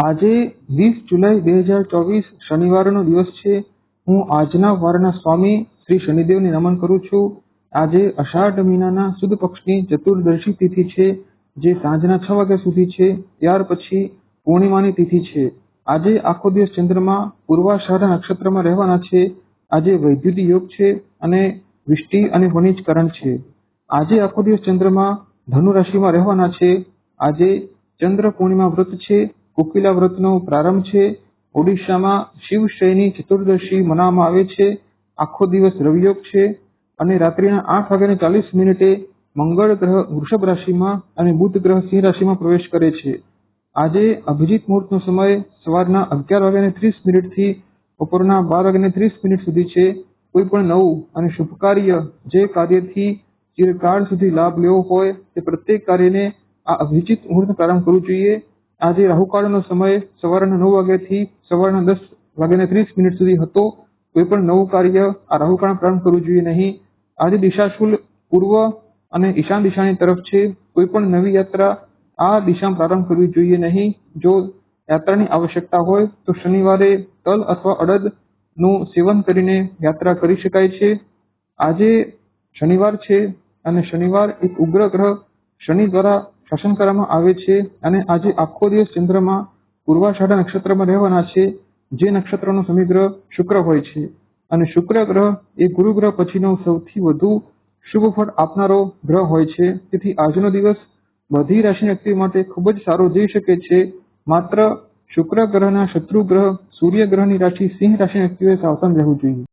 આજે વીસ જુલાઈ બે હજાર ચોવીસ શનિવારનો દિવસ છે. હું આજના વારના સ્વામી શ્રી શનિદેવને નમન કરું છું. આજે અષાઢ મહિનાના સુદ પક્ષની ચતુર્દશી તિથિ છે, જે સાંજના છ વાગ્યા સુધી છે. ત્યાર પછી પૂર્ણિમાની તિથિ છે. આજે આખો દિવસ ચંદ્રમા પૂર્વાષાઢ નક્ષત્રમાં રહેવાના છે. આજે વૈદ્યુતિ યોગ છે અને વિષ્ટિ અને વણિજકરણ છે. આજે આખો દિવસ ચંદ્રમા ધનુ રાશિમાં રહેવાના છે. આજે ચંદ્ર પૂર્ણિમા વ્રત છે. કોકિલા વ્રતનો પ્રારંભ છે. ઓડિશામાં શિવશયની ચતુર્દશી મનાવવામાં આવે છે. આખો દિવસ રવિયોગ છે અને રાત્રિના આઠ વાગ્યાને ચાલીસ મિનિટે મંગળ ગ્રહ વૃષભ રાશિમાં અને બુધ ગ્રહ સિંહ રાશિમાં પ્રવેશ કરે છે. આજે અભિજીત મુહૂર્તનો સમય સવારના અગિયાર વાગ્યાને ત્રીસ મિનિટથી બપોરના બાર વાગ્યાને ત્રીસ મિનિટ સુધી છે. કોઈ પણ નવું અને શુભ કાર્ય જે કાર્યથી ચિરકાળ સુધી લાભ લેવો હોય તે પ્રત્યેક કાર્યને આ અભિજીત મુહૂર્ત પ્રારંભ કરવું જોઈએ. આજે રાહુકાળનો સમય સવારના નવ વાગ્યાથી સવારના દસ વાગ્યાને ત્રીસ મિનિટ સુધી હતો. કોઈ પણ નવું કાર્ય આ રાહુકાળ પ્રારંભ કરવું જોઈએ નહીં. આજે દિશાશુલ પૂર્વ અને ઈશાન દિશાની તરફ છે. કોઈ પણ નવી યાત્રા આ દિશામાં પ્રારંભ કરવી જોઈએ નહીં. જો યાત્રાની આવશ્યકતા હોય તો શનિવારે તલ અથવા અડદનું સેવન કરીને યાત્રા કરી શકાય છે. આજે શનિવાર છે અને શનિવાર એક ઉગ્ર ગ્રહ શનિ દ્વારા શાસન કરવામાં આવે છે અને આજે આખો દિવસ ચંદ્રમાં પૂર્વાષાઢ નક્ષત્રમાં રહેવાના છે. જે નક્ષત્રનો સમીગ્રહ શુક્ર હોય છે. અને શુક્ર ગ્રહ એ ગુરુ ગ્રહ પછીનો સૌથી વધુ શુભ ફળ આપનારો ગ્રહ હોય છે. તેથી આજનો દિવસ બધી રાશિના વ્યક્તિ માટે ખૂબ જ સારો જઈ શકે છે. માત્ર શુક્ર ગ્રહના શત્રુ ગ્રહ સૂર્ય ગ્રહની રાશિ સિંહ રાશિના વ્યક્તિઓએ સાવધાન રહેવું જોઈએ.